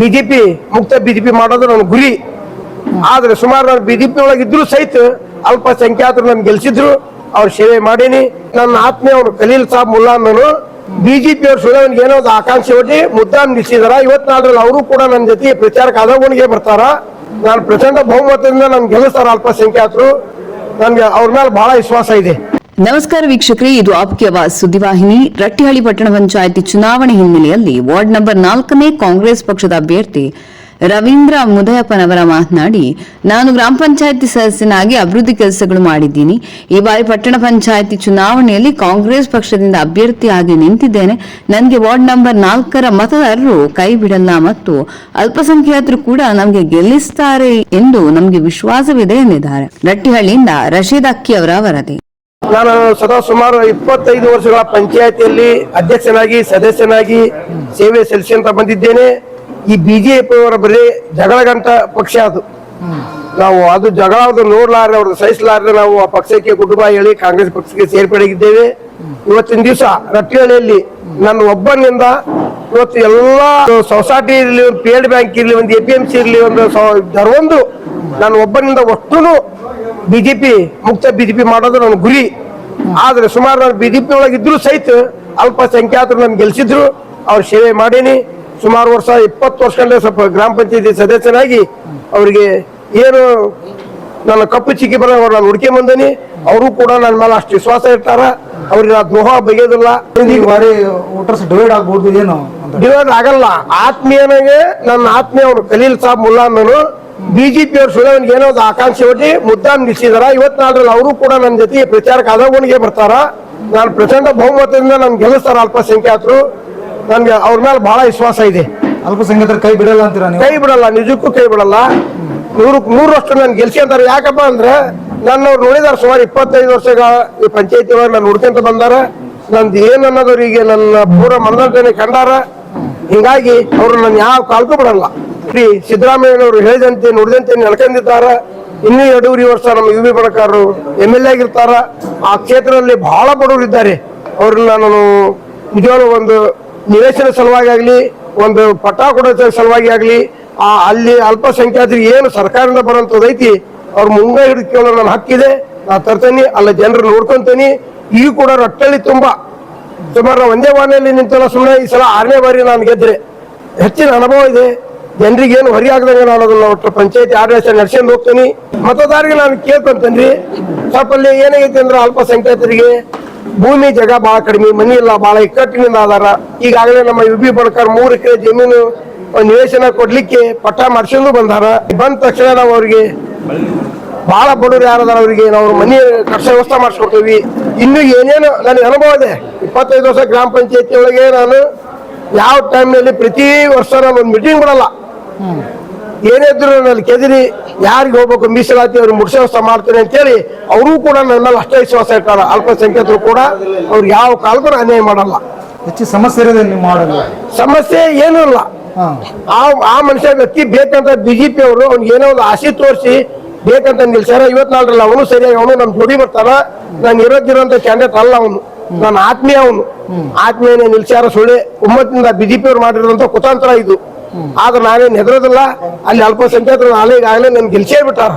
BJP ಮುಕ್ತ BJP ಮಾಡೋದು ನನ್ನ ಗುರಿ. ಆದ್ರೆ ಸುಮಾರು ನಾನು ಬಿಜೆಪಿ ಒಳಗಿದ್ರು ಸಹಿತ ಅಲ್ಪಸಂಖ್ಯಾತರು ನನ್ ಗೆಲ್ಸಿದ್ರು, ಅವ್ರ ಸೇವೆ ಮಾಡೀನಿ. ನನ್ನ ಆತ್ಮೀಯ ಅವರು ಖಲೀಲ್ ಸಾಬ್ ನಾನು ಬಿಜೆಪಿ ಅವ್ರ ಸುಳ್ಳಿಗೆ ಏನೋ ಒಂದು ಆಕಾಂಕ್ಷೆ ಹೊಟ್ಟಿ ಮುದ್ದಾಂ ನಿಲ್ಸಿದಾರ ಇವತ್ನಾದ್ರಲ್ಲಿ ಅವರು ಕೂಡ ನನ್ನ ಜೊತೆ ಪ್ರಚಾರಕ್ಕೆ ಆದವಣಿಗೆ ಬರ್ತಾರ? ನಾನು ಪ್ರಚಂಡ ಬಹುಮತದಿಂದ ನನ್ ಗೆಲ್ಲಿಸ್ತಾರ ಅಲ್ಪಸಂಖ್ಯಾತರು? ನನ್ಗೆ ಅವ್ರ ಮೇಲೆ ಬಹಳ ವಿಶ್ವಾಸ ಇದೆ. ನಮಸ್ಕಾರ ವೀಕ್ಷಕರೇ, ಇದು ಆಪ್ಕೆ ಆವಾಜ್ ಸುದ್ದಿವಾಹಿನಿ. ರಟ್ಟಿಹಳ್ಳಿ ಪಟ್ಟಣ ಪಂಚಾಯಿತಿ ಚುನಾವಣೆ ಹಿನ್ನೆಲೆಯಲ್ಲಿ ವಾರ್ಡ್ ನಂಬರ್ ನಾಲ್ಕನೇ ಕಾಂಗ್ರೆಸ್ ಪಕ್ಷದ ಅಭ್ಯರ್ಥಿ ರವೀಂದ್ರ ಮುದಯಪ್ಪನವರ ಮಾತನಾಡಿ, ನಾನು ಗ್ರಾಮ ಪಂಚಾಯತಿ ಸದಸ್ಯನಾಗಿ ಅಭಿವೃದ್ಧಿ ಕೆಲಸಗಳು ಮಾಡಿದ್ದೀನಿ. ಈ ಬಾರಿ ಪಟ್ಟಣ ಪಂಚಾಯತಿ ಚುನಾವಣೆಯಲ್ಲಿ ಕಾಂಗ್ರೆಸ್ ಪಕ್ಷದಿಂದ ಅಭ್ಯರ್ಥಿಯಾಗಿ ನಿಂತಿದ್ದೇನೆ. ನನಗೆ ವಾರ್ಡ್ ನಂಬರ್ ನಾಲ್ಕರ ಮತದಾರರು ಕೈ ಬಿಡಲ್ಲ ಮತ್ತು ಅಲ್ಪಸಂಖ್ಯಾತರು ಕೂಡ ನಮಗೆ ಗೆಲ್ಲಿಸ್ತಾರೆ ಎಂದು ನಮಗೆ ವಿಶ್ವಾಸವಿದೆ ಎಂದಿದ್ದಾರೆ. ರಟ್ಟಿಹಳ್ಳಿಯಿಂದ ರಶೀದ್ ಅಕ್ಕಿ ಅವರ ವರದಿ. ನಾನು ಸದಾ ಸುಮಾರು ಇಪ್ಪತ್ತೈದು ವರ್ಷಗಳ ಪಂಚಾಯತಿಯಲ್ಲಿ ಅಧ್ಯಕ್ಷನಾಗಿ, ಸದಸ್ಯನಾಗಿ ಸೇವೆ ಸಲ್ಲಿಸಿಂತ ಬಂದಿದ್ದೇನೆ. ಈ ಬಿಜೆಪಿ ಅವರ ಬರೀ ಜಗಳಗಂಟ ಪಕ್ಷ ಅದು. ನಾವು ಅದು ಜಗಳ ಅದು ನೋಡ್ಲಾರ್ದೆ ಅವ್ರದ್ದು ಸಹಿಸಲಾರ್ದೆ ನಾವು ಆ ಪಕ್ಷಕ್ಕೆ ಕುಟುಂಬ ಹೇಳಿ ಕಾಂಗ್ರೆಸ್ ಪಕ್ಷಕ್ಕೆ ಸೇರ್ಪಡೆಗಿದ್ದೇವೆ. ಇವತ್ತಿನ ದಿವಸ ರಟ್ಟಿಹಳ್ಳಿಯಲ್ಲಿ ನನ್ನ ಒಬ್ಬನಿಂದ ಇವತ್ತು ಎಲ್ಲಾ ಸೊಸೈಟಿ ಇರಲಿ, ಒಂದು ಪಿ ಎಲ್ ಬ್ಯಾಂಕ್ ಇರಲಿ, ಒಂದು ಎ ಪಿ ಎಂ ಸಿ ಇರಲಿ, ಒಂದು ನಾನು ಒಬ್ಬನಿಂದ ಒಟ್ಟುನು ಬಿಜೆಪಿ ಮುಕ್ತ ಬಿಜೆಪಿ ಮಾಡೋದು ನನ್ನ ಗುರಿ. ಆದ್ರೆ ಸುಮಾರು ನಾನು ಬಿಜೆಪಿ ಒಳಗಿದ್ರು ಸಹಿತ ಅಲ್ಪಸಂಖ್ಯಾತರು ನನ್ ಗೆಲ್ಸಿದ್ರು. ಅವ್ರ ಸೇವೆ ಮಾಡೀನಿ. ಸುಮಾರು ವರ್ಷ ಇಪ್ಪತ್ತು ವರ್ಷಗಳೇ ಸ್ವಲ್ಪ ಗ್ರಾಮ ಪಂಚಾಯತಿ ಸದಸ್ಯನಾಗಿ ಅವರಿಗೆ ಏನು ನನ್ನ ಕಪ್ಪು ಚಿಕ್ಕಿ ಬರ ನಾನು ಹುಡುಕಿ ಬಂದೀನಿ. ಅವರು ಕೂಡ ನನ್ನ ಮೇಲೆ ಅಷ್ಟು ವಿಶ್ವಾಸ ಇರ್ತಾರ ಅವ್ರಿಗೆ ಆ ದ್ರೋಹ ಬಗೆಯೋದಿಲ್ಲ ಬಾರಿ ವೋಟರ್ಸ್ ಡಿವೈಡ್ ಆಗ್ಬೋದು ಏನು ಡಿವೈಡ್ ಆಗಲ್ಲ. ಆತ್ಮೀಯನಾಗೆ ನನ್ನ ಆತ್ಮೀಯ ಅವರು ಕಲೀಲ್ ಸಾಬ್ ಮುಲ್ಲಾ ನಾನು ಬಿಜೆಪಿ ಅವ್ರ ಸುಳ್ಳಿಗೆ ಏನೋ ಒಂದು ಆಕಾಂಕ್ಷೆ ಒಡ್ಡಿ ಮುದ್ದಾಂ ನಿಲ್ಸಿದಾರ ಇವತ್ನಾಲ್ರಲ್ಲಿ ಅವರು ಕೂಡ ನನ್ನ ಜೊತೆ ಪ್ರಚಾರಕ್ಕೆ ಆದವಣಿಗೆ ಬರ್ತಾರ? ನಾನು ಪ್ರಚಂಡ ಬಹುಮತದಿಂದ ನನ್ಗೆ ಗೆಲ್ಲಿಸ್ತಾರ ಅಲ್ಪಸಂಖ್ಯಾತರು? ನನ್ಗೆ ಅವ್ರ ಮೇಲೆ ಬಹಳ ವಿಶ್ವಾಸ ಇದೆ. ಅಲ್ಪಸಂಖ್ಯಾತರ ಕೈ ಬಿಡಲ್ಲ ಅಂತೀರ ನೀವು? ಕೈ ಬಿಡಲ್ಲ ನಿಜಕ್ಕೂ ಕೈ ಬಿಡಲ್ಲ. ನೂರಕ್ಕೆ ನೂರಷ್ಟು ನಾನು ಗೆಲ್ಸಿ ಅಂತಾರೆ. ಯಾಕಪ್ಪ ಅಂದ್ರೆ ನನ್ನವ್ರು ನೋಡಿದಾರೆ ಸುಮಾರು ಇಪ್ಪತ್ತೈದು ವರ್ಷಗಳ ಈ ಪಂಚಾಯತಿ ಒಳಗೆ ನಾನು ಹುಡ್ಕೊಂತ ಬಂದಾರ. ನಂದು ಏನ್ ಅನ್ನೋದವ್ರಿಗೆ ನನ್ನ ಪೂರ ಮನರಂಜನೆ ಕಂಡಾರ. ಹಿಂಗಾಗಿ ಅವರು ನನ್ನ ಯಾವ ಕಾಲ್ಗೂ ಬಿಡಲ್ಲ. ಶ್ರೀ ಸಿದ್ದರಾಮಯ್ಯನವರು ಹೇಳಿದಂತೆ, ನುಡಿದಂತೆ ನಡ್ಕೊಂಡಿದ್ದಾರ ಇನ್ನೂ ಎರಡೂವರೆ ವರ್ಷ ನಮ್ಮ U B M L A ಆಗಿರ್ತಾರ. ಆ ಕ್ಷೇತ್ರದಲ್ಲಿ ಬಹಳ ಬಡವರು ಇದ್ದಾರೆ ಅವ್ರನ್ನ ನಾನು ನಿಜವಾಗ್ಲೂ ಒಂದು ನಿವೇಶನ ಸಲುವಾಗಿ ಆಗಲಿ, ಒಂದು ಪಟ್ಟ ಕೊಡೋ ಸಲುವಾಗಿ ಆಗಲಿ, ಆ ಅಲ್ಲಿ ಅಲ್ಪಸಂಖ್ಯಾತರಿಗೆ ಏನು ಸರ್ಕಾರದಿಂದ ಬರೋಂಥದ್ದು ಐತಿ, ಅವ್ರ ಮುಂಗ ಹಿಡಿದು ಕೇಳೋ ನನ್ನ ಹಕ್ಕಿದೆ ನಾ ತರ್ತೇನೆ, ಅಲ್ಲ ಜನರು ನೋಡ್ಕೊಂತೇನೆ. ಈಗ ಕೂಡ ರಟ್ಟಳ್ಳಿ ತುಂಬಾ. ಸುಮಾರು ಒಂದೇ ವಾಹನದಲ್ಲಿ ನಿಂತಲ್ಲ ಸುಮ್ಮನೆ ಈ ಸಲ ಆರನೇ ಬಾರಿ ನಾನು ಗೆದ್ರೆ ಹೆಚ್ಚಿನ ಅನುಭವ ಇದೆ. ಜನರಿಗೆ ಏನು ಹೊರಿ ಆಗದಂಗೆ ನಾನು ಅದನ್ನ ಒಟ್ಟು ಪಂಚಾಯತಿ ಆಡಳಿತ ನಡೆಸ್ಕೊಂಡು ಹೋಗ್ತೀನಿ. ಮತದಾರರಿಗೆ ನಾನು ಕೇಳ್ಕೊಂತೇನ್ರಿ. ಸ್ವಲ್ಪ ಅಲ್ಲಿ ಏನಾಗೈತಿ ಅಂದ್ರೆ ಅಲ್ಪಸಂಖ್ಯಾತರಿಗೆ ಭೂಮಿ ಜಾಗ ಬಹಳ ಕಡಿಮೆ, ಮನಿ ಇಲ್ಲ ಬಹಳ ಇಕ್ಕಟ್ಟಿನಿಂದ ಆಧಾರ. ಈಗಾಗಲೇ ನಮ್ಮ ಯು ಬಿ ಬಡ್ಕರ್ ಮೂರು ಎಕರೆ ಜಮೀನು ನಿವೇಶನ ಕೊಡ್ಲಿಕ್ಕೆ ಪಟ್ಟ ಮಾಡ್ಸ್ಕೊಂಡು ಬಂದಾರ. ಬಂದ ತಕ್ಷಣ ನಾವು ಅವ್ರಿಗೆ ಬಹಳ ಬಡವರು ಯಾರದಾರ ಅವರಿಗೆ ನಾವು ಮನೆ ಕಷ್ಟ ವ್ಯವಸ್ಥೆ ಮಾಡಿಸ್ಕೊಡ್ತೀವಿ. ಇನ್ನು ಏನೇನು ನನಗೆ ಅನುಭವ ಇದೆ. ಇಪ್ಪತ್ತೈದು ವರ್ಷ ಗ್ರಾಮ ಪಂಚಾಯತಿ ಒಳಗೆ ನಾನು ಯಾವ ಟೈಮ್ನಲ್ಲಿ ಪ್ರತಿ ವರ್ಷ ನಾನು ಒಂದು ಮೀಟಿಂಗ್ ಬಿಡಲ್ಲ. ಏನೇ ಇದ್ರು ನನ್ನ ಕೆದರಿ ಯಾರಿಗೆ ಹೋಗ್ಬೇಕು ಮೀಸಲಾತಿ ಅವ್ರಿಗೆ ಮುಗಿಸೋ ಮಾಡ್ತೀನಿ ಅಂತೇಳಿ ಅವರು ಕೂಡ ನನ್ನ ಮೇಲೆ ಅಷ್ಟೇ ವಿಶ್ವಾಸ ಇರ್ತಾರ ಅಲ್ಪಸಂಖ್ಯಾತರು ಕೂಡ ಅವ್ರು ಯಾವ ಕಾಲಕ್ಕೂ ಅನ್ಯಾಯ ಮಾಡಲ್ಲ. ಹೆಚ್ಚು ಸಮಸ್ಯೆ ಇರೋದೇ ನೀವು ಮಾಡೋದು ಸಮಸ್ಯೆ ಏನೂ ಇಲ್ಲ. ಆ ಆ ಮನುಷ್ಯ ವ್ಯಕ್ತಿ ಬೇಕಂತ ಬಿಜೆಪಿ ಅವರು ಅವ್ನಿಗೆ ಏನೋ ಒಂದು ಆಸೆ ತೋರಿಸಿ ಬೇಕಂತ ನಿಲ್ಸ್ಯಾರ ಇವತ್ನಾಲ್ರಲ್ಲ ಅವನು ಸರಿಯಾಗಿ ಅವನು ನಮ್ ಜೋಡಿ ಬರ್ತಾರ ನಾನು ಇರೋದಿರೋ ಕ್ಯಾಂಡಿಡೇಟ್ ಅಲ್ಲ ಅವನು. ನನ್ನ ಆತ್ಮೀಯ ಅವನು. ಆತ್ಮೀಯನೇ ನಿಲ್ಸ್ಯಾರ ಸುಳ್ಳೆ. ಒಮ್ಮತ್ತಿಂದ ಬಿಜೆಪಿ ಅವ್ರು ಮಾಡಿರೋಂಥ ಕುತಾಂತರ ಇದು. ಆದ್ರೆ ನಾನೇನು ಹೆದರೋದಿಲ್ಲ ಅಲ್ಲಿ ಅಲ್ಪಸಂಖ್ಯಾತರು ನಾಳೆ ಈಗಾಗಲೇ ಗೆಲ್ಸೇ ಬಿಟ್ಟಾರ.